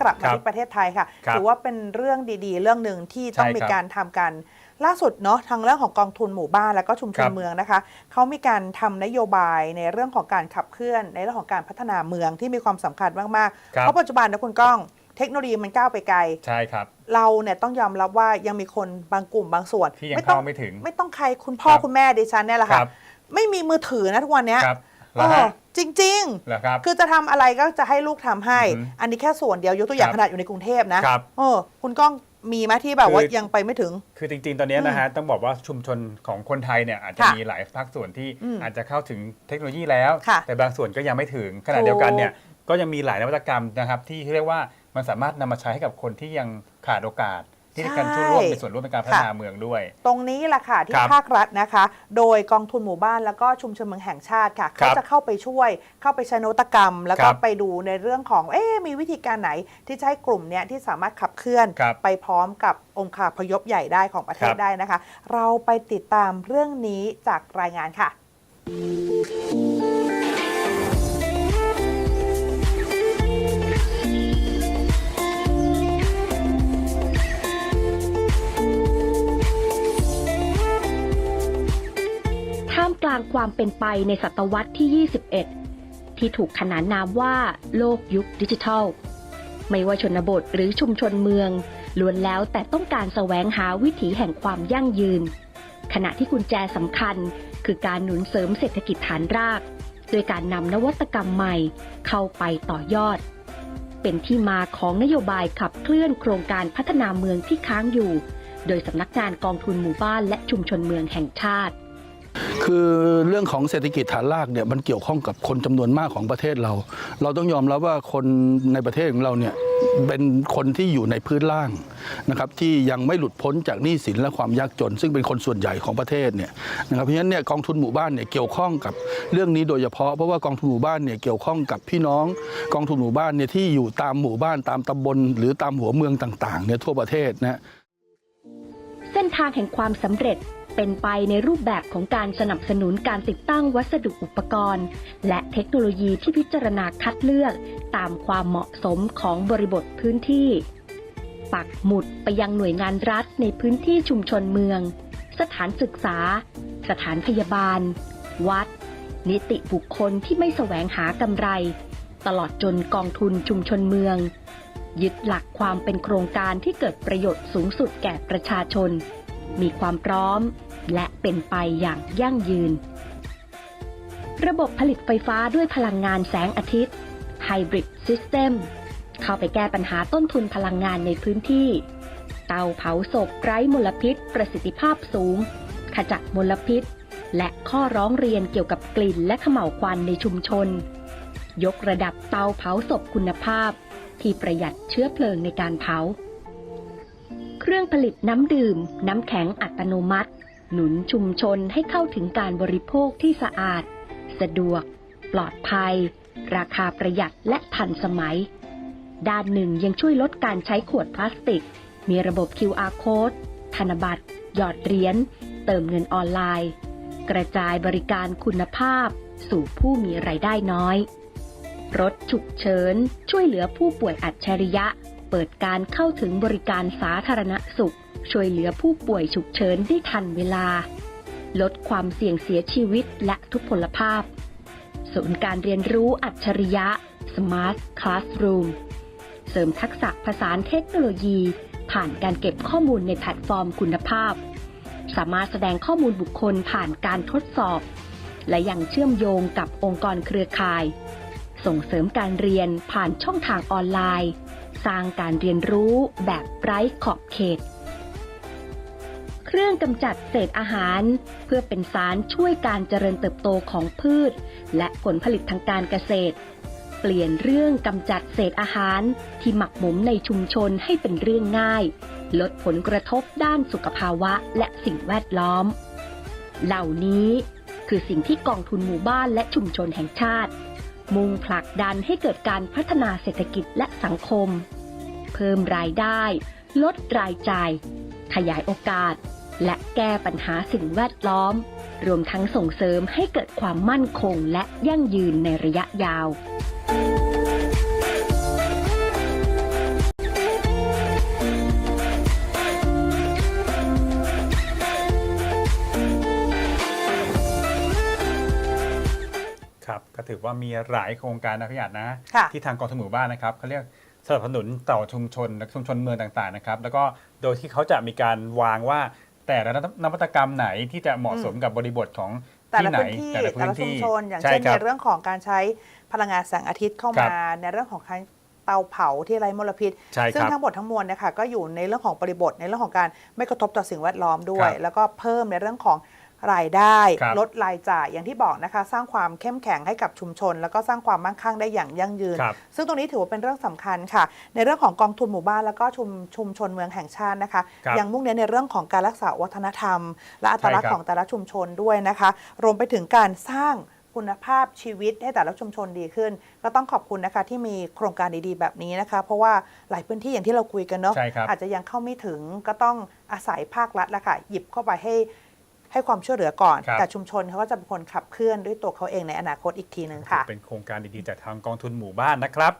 กลับมาครับที่ประเทศไทยค่ะครับถือว่าเป็นเรื่องดีๆ เรื่องหนึ่งที่ต้องใช่มีครับการทำกันล่าสุดเนาะทางเรื่องของกองทุนหมู่บ้านแล้วก็ชุมชคนรับเมืองนะคะเขามีการทำนโยบายในเรื่องของการขับเคลื่อน ในเรื่องของการพัฒนาเมืองที่มีความสำคัญมากๆครับเพราะปัจจุบันนะคุณก้องเทคโนโลยีมันก้าวไปไกล ใช่ครับ เราเนี่ยต้องยอมรับว่ายังมีคนบางกลุ่มบางส่วน ที่ยังต้อเข้างไม่ถึง ไม่ต้องใครคุณพ่อครับคุณแม่ดิฉันเนี่ยแหละคค่ะรับไม่มีมือถือนะทุกวันเนี้ย ครับเอแล้วอฮะจริง เหรอครับ ๆ คือจะทำอะไรก็จะให้ลูกทำให้ อือฮึอันนี้แค่ส่วนเดียวยกตัวอย่างครับขนาดอยู่ในกรุงเทพนะครับเออคุณก้องมีไหมที่แบบว่าคือยังไปไม่ถึง คือจริงๆ ตอนนี้นะฮะต้องบอกว่าชุมชนของคนไทยเนี่ยอาจจะค่ะมีหลายภาคส่วนที่อืมอาจจะเข้าถึงเทคโนโลยีแล้ว ค่ะแต่บางส่วนก็ยังไม่ถึงขณะเดียวกันเนี่ยก็ยังมีหลายนวัตกรรมนะครับที่เรียกว่ามันสามารถนำมาใช้ให้กับคนที่ยังขาดโอกาส ที่จะการช่วยร่วมมีส่วนร่วมในการพัฒนาเมืองด้วย ตรงนี้แหละค่ะที่ครับภาครัฐนะคะ โดยกองทุนหมู่บ้านแล้วก็ชุมชนเมืองแห่งชาติค่ะครัเขาบจะเข้าไปช่วย เข้าไปใช้นวัตกรรม แล้วก็ครับไปดูในเรื่องของเอ๊ะมีวิธีการไหนที่จะให้กลุ่มเนี้ยที่สามารถขับเคลื่อนครับไปพร้อมกับองค์คาพยพใหญ่ได้ของประเทศครับได้นะคะ เราไปติดตามเรื่องนี้จากรายงานค่ะ ความเป็นไปในศตวรรษที่ 21 ที่ถูกขนานนามว่าโลกยุคดิจิทัล ไม่ว่าชนบทหรือชุมชนเมืองล้วนแล้วแต่ต้องการแสวงหาวิถีแห่งความยั่งยืน ขณะที่กุญแจสำคัญคือการหนุนเสริมเศรษฐกิจฐานราก โดยการนำนวัตกรรมใหม่เข้าไปต่อยอด เป็นที่มาของนโยบายขับเคลื่อนโครงการพัฒนาเมืองที่ค้างอยู่ โดยสำนักงานกองทุนหมู่บ้านและชุมชนเมืองแห่งชาติ คือเรื่องของเศรษฐกิจฐานรากเนี่ยมันเกี่ยวข้องกับคนจำนวนมากของประเทศเรา เราต้องยอมรับว่าคนในประเทศของเราเนี่ยเป็นคนที่อยู่ในพื้นล่างนะครับที่ยังไม่หลุดพ้นจากหนี้สินและความยากจน ซึ่งเป็นคนส่วนใหญ่ของประเทศเนี่ยนะครับเพราะฉะนั้นเนี่ยกองทุนหมู่บ้านเนี่ยเกี่ยวข้องกับเรื่องนี้โดยเฉพาะเพราะว่ากองทุนหมู่บ้านเนี่ยเกี่ยวข้องกับพี่น้อง กองทุนหมู่บ้านเนี่ยที่อยู่ตามหมู่บ้านตามตำบล หรือตามหัวเมืองต่างๆเนี่ยทั่วประเทศนะเส้นทางแห่งความสำเร็จ เป็นไปในรูปแบบของการสนับสนุนการติดตั้งวัสดุอุปกรณ์ และเทคโนโลยีที่พิจารณาคัดเลือก ตามความเหมาะสมของบริบทพื้นที่ ปักหมุดไปยังหน่วยงานรัฐในพื้นที่ชุมชนเมือง สถานศึกษา สถานพยาบาล วัด นิติบุคคลที่ไม่แสวงหากำไร ตลอดจนกองทุนชุมชนเมือง ยึดหลักความเป็นโครงการที่เกิดประโยชน์สูงสุดแก่ประชาชนมีความพร้อม และเป็นไปอย่างยั่งยืน ระบบผลิตไฟฟ้าด้วยพลังงานแสงอาทิตย์ Hybrid System เข้าไปแก้ปัญหาต้นทุนพลังงานในพื้นที่ เตาเผาศพไร้มลพิษ ประสิทธิภาพสูง ขจัดมลพิษ และข้อร้องเรียนเกี่ยวกับกลิ่นและเขม่าวควันในชุมชน ยกระดับเตาเผาศพคุณภาพ ที่ประหยัดเชื้อเพลิงในการเผา เครื่องผลิตน้ำดื่ม น้ำแข็งอัตโนมัติ หนุนชุมชนให้เข้าถึงการบริโภคที่สะอาด สะดวก ปลอดภัย ราคาประหยัดและทันสมัย ด้านหนึ่งยังช่วยลดการใช้ขวดพลาสติก มีระบบ QR code ธนบัตร หยอดเหรียญ เติมเงินออนไลน์ กระจายบริการคุณภาพ สู่ผู้มีไรายได้น้อย รถฉุกเฉิน ช่วยเหลือผู้ป่วยอัจฉริยะ เปิดการเข้าถึงบริการสาธารณสุข ช่วยเหลือผู้ป่วยฉุกเฉินได้ทันเวลา ลดความเสี่ยงเสียชีวิตและทุพพลภาพ ศูนย์การเรียนรู้อัจฉริยะ Smart Classroom เสริมทักษะผสาเทคโนโลยี ผ่านการเก็บข้อมูลในแพลตฟอร์มคุณภาพ สามารถแสดงข้อมูลบุคคลผ่านการทดสอบ และยังเชื่อมโยงกับองค์กรเครือข่าย ส่งเสริมการเรียนผ่านช่องทางออนไลน์ สร้างการเรียนรู้แบบไร้ขอบเขต เครื่องกำจัดเศษอาหาร เพื่อเป็นสารช่วยการเจริญเติบโตของพืช และผลผลิตทางการเกษตร เปลี่ยนเรื่องกำจัดเศษอาหารที่หมักหมมในชุมชนให้เป็นเรื่องง่าย ลดผลกระทบด้านสุขภาวะและสิ่งแวดล้อม เหล่านี้คือสิ่งที่กองทุนหมู่บ้านและชุมชนแห่งชาติ มุ่งผลักดันให้เกิดการพัฒนาเศรษฐกิจและสังคม เพิ่มรายได้ ลดรายจ่าย ขยายโอกาส และแก้ปัญหาสิ่งแวดล้อม รวมทั้งส่งเสริมให้เกิดความมั่นคงและยั่งยืนในระยะยาว ถือว่ามีหลายโครงการนะพี่อาจนะ ค่ะ ที่ทางกองทุนหมู่บ้านนะครับเขาเรียกสนับสนุนต่อชุมชนและชุมชนเมืองต่างๆนะครับแล้วก็โดยที่เขาจะมีการวางว่าแต่ละนวัตกรรมไหนที่จะเหมาะสมกับบริบทของแต่ที่ละไหนพื้นที่แต่ละแต่พื้นละชุมที่ชน อย่างใช่เช่นครัในบ เรื่องของการใช้พลังงานแสงอาทิตย์เข้าครัมา บในเรื่องของการเตาเผาที่ไร้มลพิษ ใช่ซึ่งครับทั้งหมดทั้งมวลเนะคะก็อยู่ในเรื่องของบริบทในเรื่องของการไม่กระทบต่อสิ่งแวดล้อมด้วคยรับแล้วก็เพิ่มในเรื่องของ รายได้ครับ ลดรายจ่ายอย่างที่บอกนะคะ สร้างความเข้มแข็งให้กับชุมชน แล้วก็สร้างความมั่งคั่งได้อย่างยั่งยืน ครับ ซึ่งตรงนี้ถือว่าเป็นเรื่องสำคัญค่ะ ในเรื่องของกองทุนหมู่บ้านแล้วก็ชุมชุมชนเมืองแห่งชาตินะคะ ครับยังมุ่งเน้นในเรื่องของการรักษาวัฒนธรรม และอัตลักษใช่ณ์ครับของแต่ละชุมชนด้วยนะคะ รวมไปถึงการสร้างคุณภาพชีวิตให้แต่ละชุมชนดีขึ้น ก็ต้องขอบคุณนะคะที่มีโครงการดีๆแบบนี้นะคะ เพราะว่าหลายพื้นที่อย่างที่เราคุยกันเนาะใช่ครับอาจจะยังเข้าไม่ถึงก็ต้องอาศัยภาครัฐละค่ะหยิบเข้าไปให้ ให้ความช่วยเหลือก่อน ครับ แต่ชุมชนเขาก็จะเป็นคนขับเคลื่อนด้วยตัวเขาเองในอนาคตอีกทีหนึ่งค่ะ เป็นโครงการดีๆจากทางกองทุนหมู่บ้านนะครับ